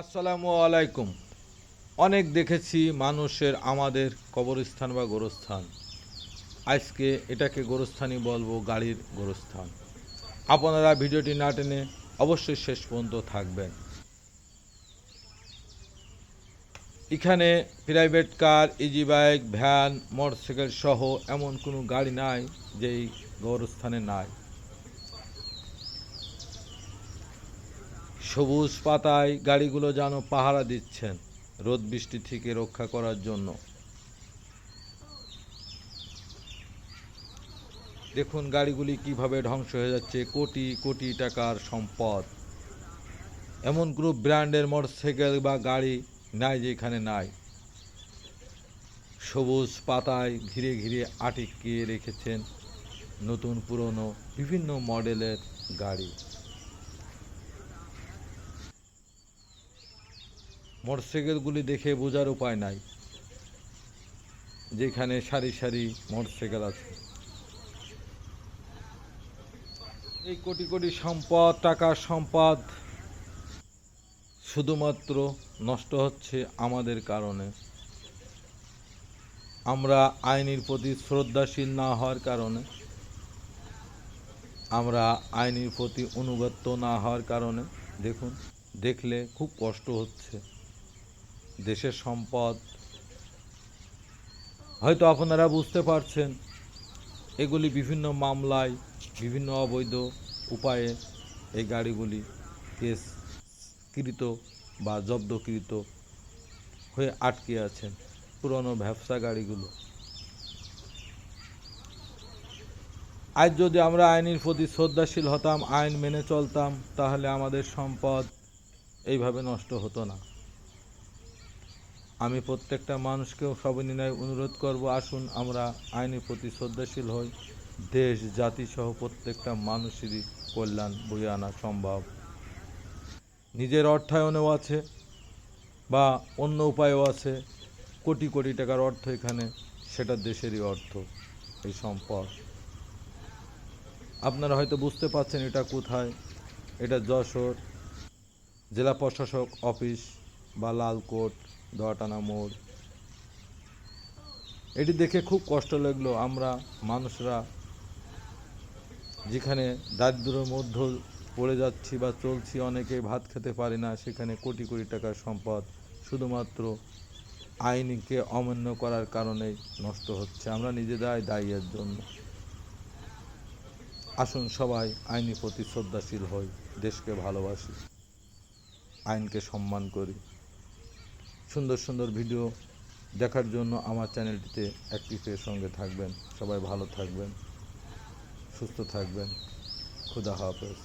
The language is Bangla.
আসসালামু আলাইকুম। অনেক দেখেছি মানুষের আমাদের কবরস্থান বা গোরস্থান। আজকে এটাকে গোরস্থানই বলব, গাড়ির গোরস্থান। আপনারা ভিডিওটি না টেনে অবশ্যই শেষ পর্যন্ত থাকবেন। এখানে private car, easy bike, van, motorcycle সহ এমন কোনো গাড়ি নাই যেই গোরস্থানে নাই। সবুজ পাতায় গাড়িগুলো যেন পাহারা দিচ্ছেন রোদ বৃষ্টি থেকে রক্ষা করার জন্য। দেখুন গাড়িগুলি কীভাবে ধ্বংস হয়ে যাচ্ছে, কোটি কোটি টাকার সম্পদ। এমন গ্রুপ ব্র্যান্ডের মোটরসাইকেল বা গাড়ি নাই যেখানে নাই। সবুজ পাতায় ঘিরে ঘিরে আটকিয়ে রেখেছেন নতুন পুরনো বিভিন্ন মডেলের গাড়ি। মোটরসাইকেলগুলি দেখে বোঝার উপায় নাই, যেখানে সারি সারি মোটরসাইকেল আছে। এই কোটি কোটি সম্পদ, টাকার সম্পদ শুধুমাত্র নষ্ট হচ্ছে আমাদের কারণে। আমরা আইনের প্রতি শ্রদ্ধাশীল না হওয়ার কারণে, আমরা আইনের প্রতি অনুগত্য না হওয়ার কারণে, দেখুন, দেখলে খুব কষ্ট হচ্ছে। দেশের সম্পদ। হয়তো আপনারা বুঝতে পারছেন, এগুলি বিভিন্ন মামলায়, বিভিন্ন অবৈধ উপায়ে এই গাড়িগুলি কেসকৃত বা জব্দকৃত হয়ে আটকে আছেন পুরনো ব্যবসা গাড়িগুলো। আজ যদি আমরা আইনের প্রতি শ্রদ্ধাশীল হতাম, আইন মেনে চলতাম, তাহলে আমাদের সম্পদ এইভাবে নষ্ট হতো না। আমি প্রত্যেকটা মানুষকেও সবিনয় অনুরোধ করব, আসুন আমরা আইনের প্রতি শ্রদ্ধাশীল হই। দেশ, জাতি সহ প্রত্যেকটা মানুষেরই কল্যাণ বয়ে আনা সম্ভব। নিজের অর্থায়নেও আছে বা অন্য উপায়ও আছে। কোটি কোটি টাকার অর্থ এখানে, সেটা দেশেরই অর্থ, এই সম্পদ। আপনারা হয়তো বুঝতে পারছেন এটা কোথায়। এটা যশোর জেলা প্রশাসক অফিস। বা লালকোট দোয়াটানা মোড়। এটি দেখে খুব কষ্ট লাগল আমরা মানুষরা যেখানে দারিদ্র্যের মধ্যে পড়ে যাচ্ছি বা চলছি অনেকে ভাত খেতে পারি না, সেখানে কোটি কোটি টাকার সম্পদ শুধুমাত্র আইনকে অমান্য করার কারণেই নষ্ট হচ্ছে। আমরা নিজেরাই দায়ী এর জন্য। আসুন সবাই আইনি প্রতি শ্রদ্ধাশীল হই, দেশকে ভালোবাসি, আইনকে সম্মান করি। সুন্দর সুন্দর ভিডিও দেখার জন্য আমার চ্যানেলটিতে অ্যাক্টিভের সঙ্গে থাকবেন। সবাই ভালো থাকবেন, সুস্থ থাকবেন। খুদা হাফেজ।